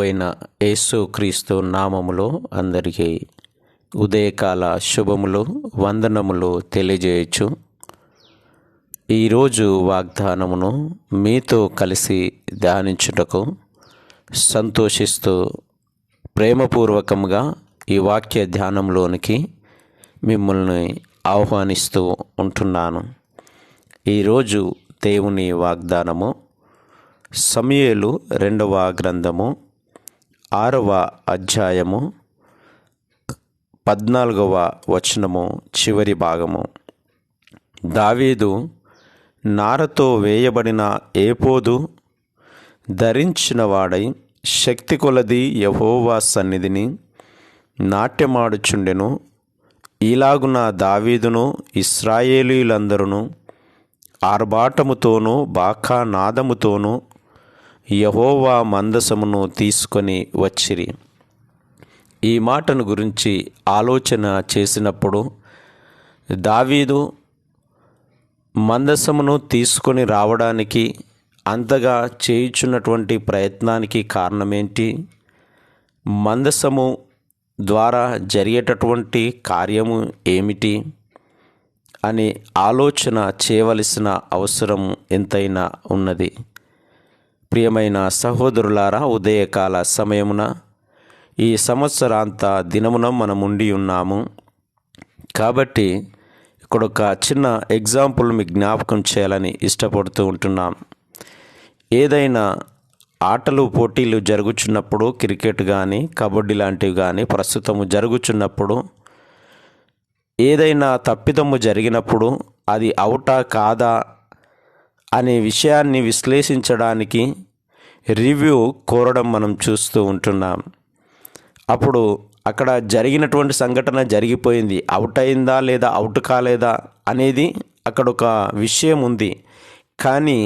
ప్రభువైన యేసుక్రీస్తు నామములో అందరికీ ఉదయకాల శుభములు వందనములు తెలియజేయచ్చు. ఈరోజు వాగ్దానమును మీతో కలిసి ధ్యానించుటకు సంతోషిస్తూ ప్రేమపూర్వకంగా ఈ వాక్య ధ్యానంలోనికి మిమ్మల్ని ఆహ్వానిస్తూ ఉంటున్నాను. ఈరోజు దేవుని వాగ్దానము సమయలు రెండవ గ్రంథము ఆరవ అధ్యాయము పద్నాలుగవ వచనము చివరి భాగము. దావీదు నారతో వేయబడిన ఏపోదు ధరించిన వాడై శక్తి కొలది యహోవా సన్నిధిని నాట్యమాడుచుండెను. ఇలాగున దావీదును ఇస్రాయేలీలందరూ ఆర్భాటముతోనూ బాకా నాదముతోనూ యహోవా మందసమును తీసుకొని వచ్చిరి. ఈ మాటను గురించి ఆలోచన చేసినప్పుడు దావీదు మందసమును తీసుకొని రావడానికి అంతగా చేయుచున్నటువంటి ప్రయత్నానికి కారణమేంటి? మందసము ద్వారా జరిగేటటువంటి కార్యము ఏమిటి? అని ఆలోచన చేయవలసిన అవసరం ఎంతైనా ఉన్నది. ప్రియమైన సహోదరులారా ఉదయకాల సమయమున ఈ సంవత్సరాంత దినమున మనం ఉండి ఉన్నాము. కాబట్టి ఇక్కడ ఒక చిన్న ఎగ్జాంపుల్ మీకు జ్ఞాపకం చేయాలని ఇష్టపడుతూ ఉంటున్నాం. ఏదైనా ఆటలు పోటీలు జరుగుచున్నప్పుడు క్రికెట్ కానీ కబడ్డీ లాంటివి కానీ ప్రస్తుతము జరుగుచున్నప్పుడు ఏదైనా తప్పిదము జరిగినప్పుడు అది అవుటా కాదా అనే విషయాన్ని విశ్లేషించడానికి రివ్యూ కోరడం మనం చూస్తూ ఉంటున్నాం. అప్పుడు అక్కడ జరిగినటువంటి సంఘటన జరిగిపోయింది. అవుట్ అయిందా లేదా అవుట్ కాలేదా అనేది అక్కడ ఒక విషయం ఉంది. కానీ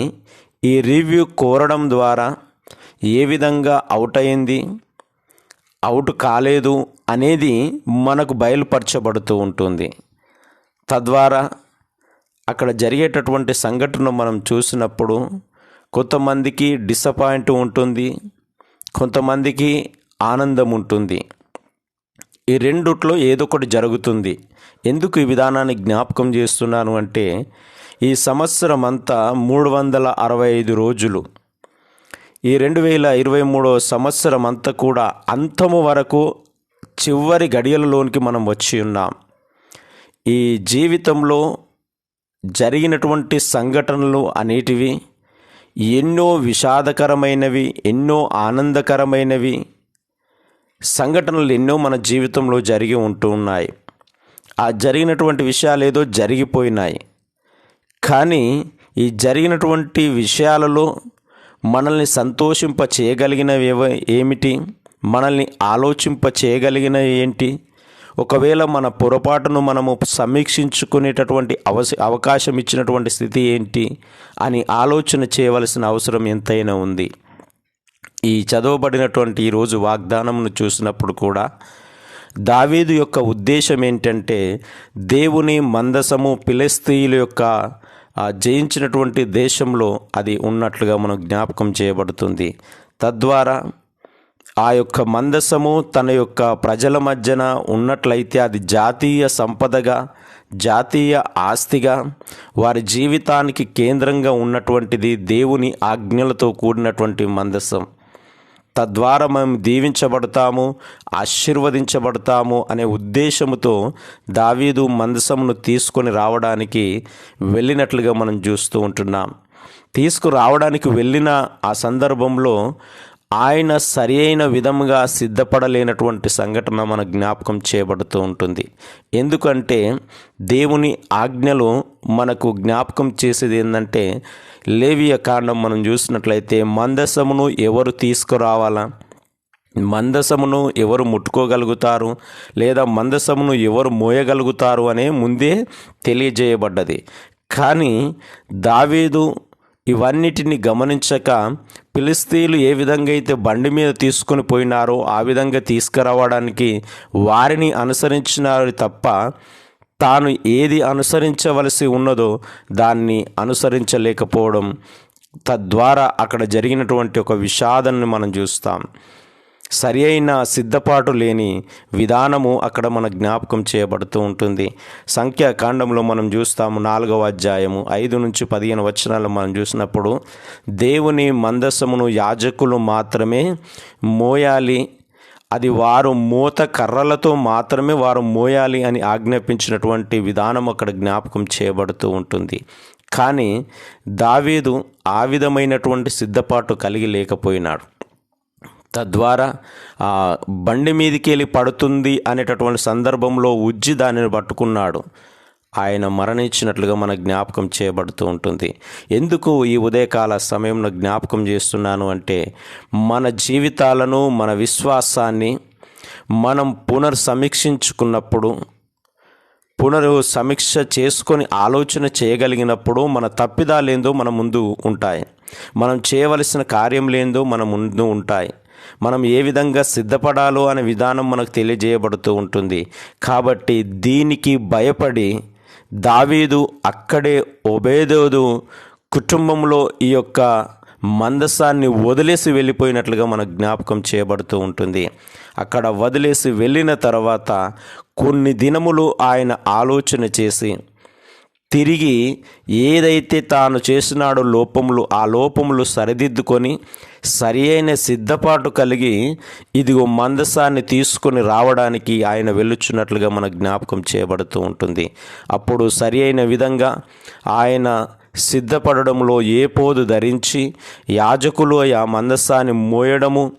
ఈ రివ్యూ కోరడం ద్వారా ఏ విధంగా అవుట్ అయింది అవుట్ కాలేదు అనేది మనకు బయలుపరచబడుతూ ఉంటుంది. తద్వారా అక్కడ జరిగేటటువంటి సంఘటన మనం చూసినప్పుడు కొంతమందికి డిసప్పాయింట్ ఉంటుంది కొంతమందికి ఆనందం ఉంటుంది. ఈ రెండుట్లో ఏదో ఒకటి జరుగుతుంది. ఎందుకు ఈ విధానాన్ని జ్ఞాపకం చేస్తున్నాను అంటే ఈ సంవత్సరం అంతా మూడు వందల అరవై ఐదు రోజులు. ఈ రెండు వేల ఇరవై మూడో సంవత్సరం అంతా కూడా అంతము వరకు చివరి గడియలలోనికి మనం వచ్చి ఉన్నాం. ఈ జీవితంలో జరిగినటువంటి సంఘటనలు అనేటివి ఎన్నో విషాదకరమైనవి ఎన్నో ఆనందకరమైనవి సంఘటనలు ఎన్నో మన జీవితంలో జరిగి ఉంటూ ఉన్నాయి. ఆ జరిగినటువంటి విషయాలు ఏదో జరిగిపోయినాయి. కానీ ఈ జరిగినటువంటి విషయాలలో మనల్ని సంతోషింప చేయగలిగినవి ఏమిటి? మనల్ని ఆలోచింప చేయగలిగినవి ఏంటి? ఒకవేళ మన పొరపాటును మనము సమీక్షించుకునేటటువంటి అవస అవకాశం ఇచ్చినటువంటి స్థితి ఏంటి అని ఆలోచన చేయవలసిన అవసరం ఎంతైనా ఉంది. ఈ చదవబడినటువంటి ఈరోజు వాగ్దానమును చూసినప్పుడు కూడా దావీదు యొక్క ఉద్దేశం ఏంటంటే దేవుని మందసము పిలస్తీయుల యొక్క జయించినటువంటి దేశంలో అది ఉన్నట్లుగా మనం జ్ఞాపకం చేయబడుతుంది. తద్వారా ఆ యొక్క మందసము తన యొక్క ప్రజల మధ్యన ఉన్నట్లయితే అది జాతీయ సంపదగా జాతీయ ఆస్తిగా వారి జీవితానికి కేంద్రంగా ఉన్నటువంటిది దేవుని ఆజ్ఞలతో కూడినటువంటి మందసం. తద్వారా మేము దీవించబడతాము ఆశీర్వదించబడతాము అనే ఉద్దేశముతో దావీదు మందసమును తీసుకొని రావడానికి వెళ్ళినట్లుగా మనం చూస్తూ ఉంటున్నాం. తీసుకురావడానికి వెళ్ళిన ఆ సందర్భంలో ఆయన సరి అయిన విధముగా సిద్ధపడలేనటువంటి సంఘటన మన జ్ఞాపకం చేయబడుతూ ఉంటుంది. ఎందుకంటే దేవుని ఆజ్ఞలు మనకు జ్ఞాపకం చేసేది ఏంటంటే లేవియ కాండం మనం చూసినట్లయితే మందసమును ఎవరు తీసుకురావాలా? మందసమును ఎవరు ముట్టుకోగలుగుతారు? లేదా మందసమును ఎవరు మోయగలుగుతారు అనే ముందే తెలియజేయబడ్డది. కానీ దావీదు ఇవన్నిటిని గమనించక ఫిలిస్తీన్లు ఏ విధంగా అయితే బండి మీద తీసుకొని పోయినారో ఆ విధంగా తీసుకురావడానికి వారిని అనుసరించినారు తప్ప తాను ఏది అనుసరించవలసి ఉన్నదో దాన్ని అనుసరించలేకపోవడం తద్వారా అక్కడ జరిగినటువంటి ఒక విషాదాన్ని మనం చూస్తాం. సరి అయిన సిద్ధపాటు లేని విధానము అక్కడ మన జ్ఞాపకం చేయబడుతూ ఉంటుంది. సంఖ్యాకాండంలో మనం చూస్తాము నాలుగవ అధ్యాయము ఐదు నుంచి పదిహేను వచనాలు మనం చూసినప్పుడు దేవుని మందసమును యాజకులు మాత్రమే మోయాలి అది వారు మూత కర్రలతో మాత్రమే వారు మోయాలి అని ఆజ్ఞాపించినటువంటి విధానం అక్కడ జ్ఞాపకం చేయబడుతూ ఉంటుంది. కానీ దావీదు ఆ విధమైనటువంటి సిద్ధపాటు కలిగి లేకపోయినాడు. తద్వారా ఆ బండి మీదకి వెళ్ళి పడుతుంది అనేటటువంటి సందర్భంలో ఉజ్జి దానిని పట్టుకున్నాడు. ఆయన మరణించినట్లుగా మన జ్ఞాపకం చేయబడుతూ ఉంటుంది. ఎందుకు ఈ ఉదయకాల సమయంలో జ్ఞాపకం చేస్తున్నాను అంటే మన జీవితాలను మన విశ్వాసాన్ని మనం పునర్సమీక్షించుకున్నప్పుడు పునరు సమీక్ష చేసుకొని ఆలోచన చేయగలిగినప్పుడు మన తప్పిదాలేందో మన ముందు ఉంటాయి. మనం చేయవలసిన కార్యం లేందో మన ముందు ఉంటాయి. మనం ఏ విధంగా సిద్ధపడాలో అనే విధానం మనకు తెలియజేయబడుతూ ఉంటుంది. కాబట్టి దీనికి భయపడి దావీదు అక్కడే ఒబేదోదు కుటుంబంలో ఈ యొక్క మందసాన్ని వదిలేసి వెళ్ళిపోయినట్లుగా మన జ్ఞాపకం చేయబడుతూ ఉంటుంది. అక్కడ వదిలేసి వెళ్ళిన తర్వాత కొన్ని దినములు ఆయన ఆలోచన చేసి తిరిగి ఏదైతే తాను చేసినాడో లోపములు ఆ లోపములు సరిదిద్దుకొని సరి అయిన సిద్ధపాటు కలిగి ఇదిగో మందసాన్ని తీసుకొని రావడానికి ఆయన వెళ్ళుచున్నట్లుగా మన జ్ఞాపకం చేయబడుతూ ఉంటుంది. అప్పుడు సరి అయిన విధంగా ఆయన సిద్ధపడడంలో ఏ పోదు ధరించి యాజకులు ఆ మందసాన్ని మోయడము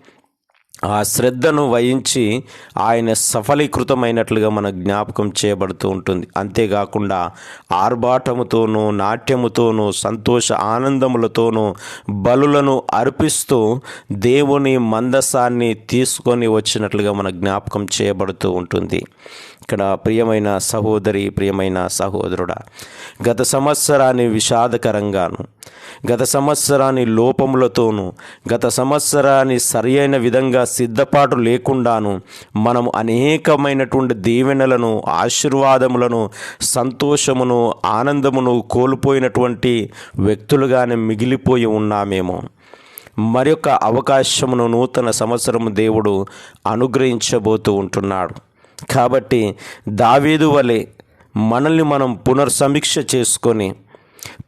ఆ శ్రద్ధను వహించి ఆయన సఫలీకృతమైనట్లుగా మన జ్ఞాపకం చేయబడుతూ ఉంటుంది. అంతేకాకుండా ఆర్భాటముతోనూ నాట్యముతోనూ సంతోష ఆనందములతోనూ బలులను అర్పిస్తూ దేవుని మందసాన్ని తీసుకొని వచ్చినట్లుగా మన జ్ఞాపకం చేయబడుతూ ఉంటుంది. ఇక్కడ ప్రియమైన సహోదరి ప్రియమైన సహోదరుడా గత సంవత్సరాన్ని విషాదకరంగాను గత సంవత్సరాన్ని లోపములతోనూ గత సంవత్సరాన్ని సరి అయిన విధంగా సిద్ధపాటు లేకుండాను మనం అనేకమైనటువంటి దీవెనలను ఆశీర్వాదములను సంతోషమును ఆనందమును కోల్పోయినటువంటి వ్యక్తులుగానే మిగిలిపోయి ఉన్నామేమో. మరొక అవకాశమును నూతన సంవత్సరము దేవుడు అనుగ్రహించబోతూ ఉంటున్నాడు. కాబట్టి దావీదు వలె మనల్ని మనం పునర్సమీక్ష చేసుకొని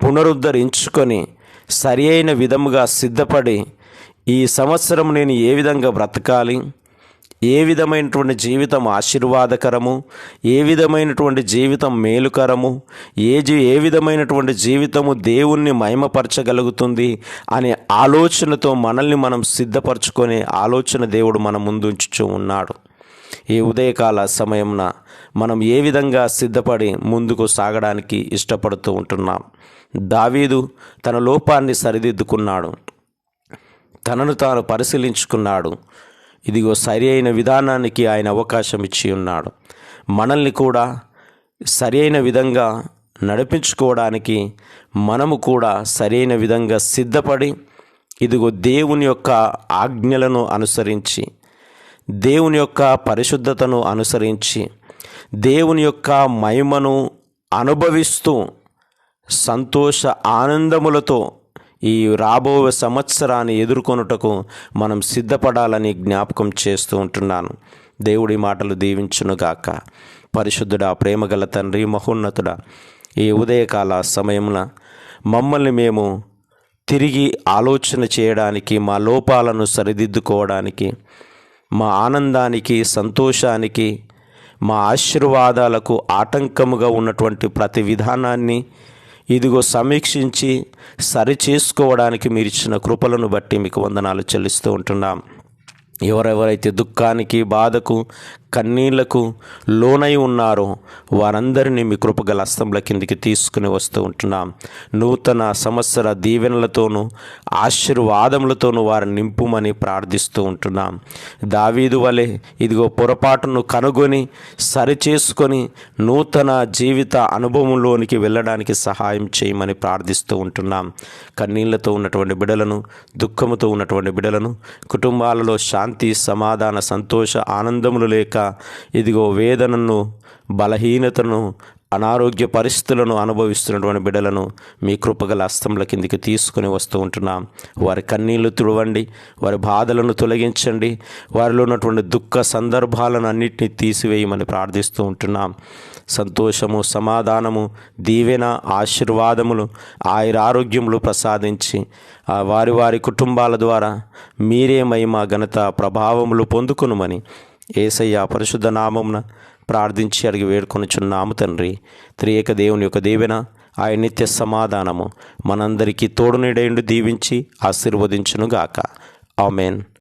పునరుద్ధరించుకొని సరి అయిన విధముగా సిద్ధపడి ఈ సంవత్సరం నేను ఏ విధంగా బ్రతకాలి? ఏ విధమైనటువంటి జీవితం ఆశీర్వాదకరము? ఏ విధమైనటువంటి జీవితం మేలుకరము? ఏ జీ ఏ విధమైనటువంటి జీవితము దేవుణ్ణి మహిమపరచగలుగుతుంది అనే ఆలోచనతో మనల్ని మనం సిద్ధపరచుకునే ఆలోచన దేవుడు మన ముందుంచుచూ ఉన్నాడు. ఈ ఉదయకాల సమయంన మనం ఏ విధంగా సిద్ధపడి ముందుకు సాగడానికి ఇష్టపడుతూ ఉంటున్నాం? దావీదు తన లోపాన్ని సరిదిద్దుకున్నాడు. తనను తాను పరిశీలించుకున్నాడు. ఇదిగో సరి అయిన విధానానికి ఆయన అవకాశం ఇచ్చి ఉన్నాడు. మనల్ని కూడా సరి అయిన విధంగా నడిపించుకోవడానికి మనము కూడా సరైన విధంగా సిద్ధపడి ఇదిగో దేవుని యొక్క ఆజ్ఞలను అనుసరించి దేవుని యొక్క పరిశుద్ధతను అనుసరించి దేవుని యొక్క మహిమను అనుభవిస్తూ సంతోష ఆనందములతో ఈ రాబో సంవత్సరాన్ని ఎదుర్కొనుటకు మనం సిద్ధపడాలని జ్ఞాపకం చేస్తూ ఉంటున్నాను. దేవుడి మాటలు దీవించునుగాక. పరిశుద్ధుడా ప్రేమగల తండ్రి మహోన్నతుడా ఈ ఉదయకాల సమయమున మమ్మల్ని మేము తిరిగి ఆలోచన చేయడానికి మా లోపాలను సరిదిద్దుకోవడానికి మా ఆనందానికి సంతోషానికి మా ఆశీర్వాదాలకు ఆటంకముగా ఉన్నటువంటి ప్రతి విధానాన్ని ఇదిగో సమీక్షించి సరి చేసుకోవడానికి మీరు ఇచ్చిన కృపలను బట్టి మీకు వందనాలు చెల్లిస్తూ ఉంటున్నాం. ఎవరెవరైతే దుఃఖానికి బాధకు కన్నీళ్ళకు లోనై ఉన్నారో వారందరినీ మీ కృపగల అస్తంల కిందికి తీసుకుని వస్తూ ఉంటున్నాం. నూతన సంవత్సర దీవెనలతోనూ ఆశీర్వాదములతోనూ వారిని నింపుమని ప్రార్థిస్తూ ఉంటున్నాం. దావీదు వలె ఇదిగో పొరపాటును కనుగొని సరి చేసుకొని నూతన జీవిత అనుభవంలోనికి వెళ్ళడానికి సహాయం చేయమని ప్రార్థిస్తూ ఉంటున్నాం. కన్నీళ్ళతో ఉన్నటువంటి బిడలను దుఃఖముతో ఉన్నటువంటి బిడలను కుటుంబాలలో శాంతి సమాధాన సంతోష ఆనందములు లేక ఇదిగో వేదనను బలహీనతను అనారోగ్య పరిస్థితులను అనుభవిస్తున్నటువంటి బిడ్డలను మీ కృపగల హస్తంల కిందికి తీసుకుని వస్తూ ఉంటున్నాం. వారి కన్నీళ్ళు తుడవండి వారి బాధలను తొలగించండి వారిలో ఉన్నటువంటి దుఃఖ సందర్భాలను అన్నింటినీ తీసివేయమని ప్రార్థిస్తూ ఉంటున్నాం. సంతోషము సమాధానము దీవెన ఆశీర్వాదములు ఆయుర ఆరోగ్యములు ప్రసాదించి వారి వారి కుటుంబాల ద్వారా మీరే మహిమ ఘనత ప్రభావములు పొందుకునుమని ఏసయ్య పరిశుద్ధ నామమున ప్రార్థించి అడిగి వేడుకొనుచున్నాము తండ్రి. త్రియేక దేవుని యొక్క దీవెన ఆయన నిత్య సమాధానము మనందరికీ తోడునిడేండు దీవించి ఆశీర్వదించునుగాక. ఆమెన్.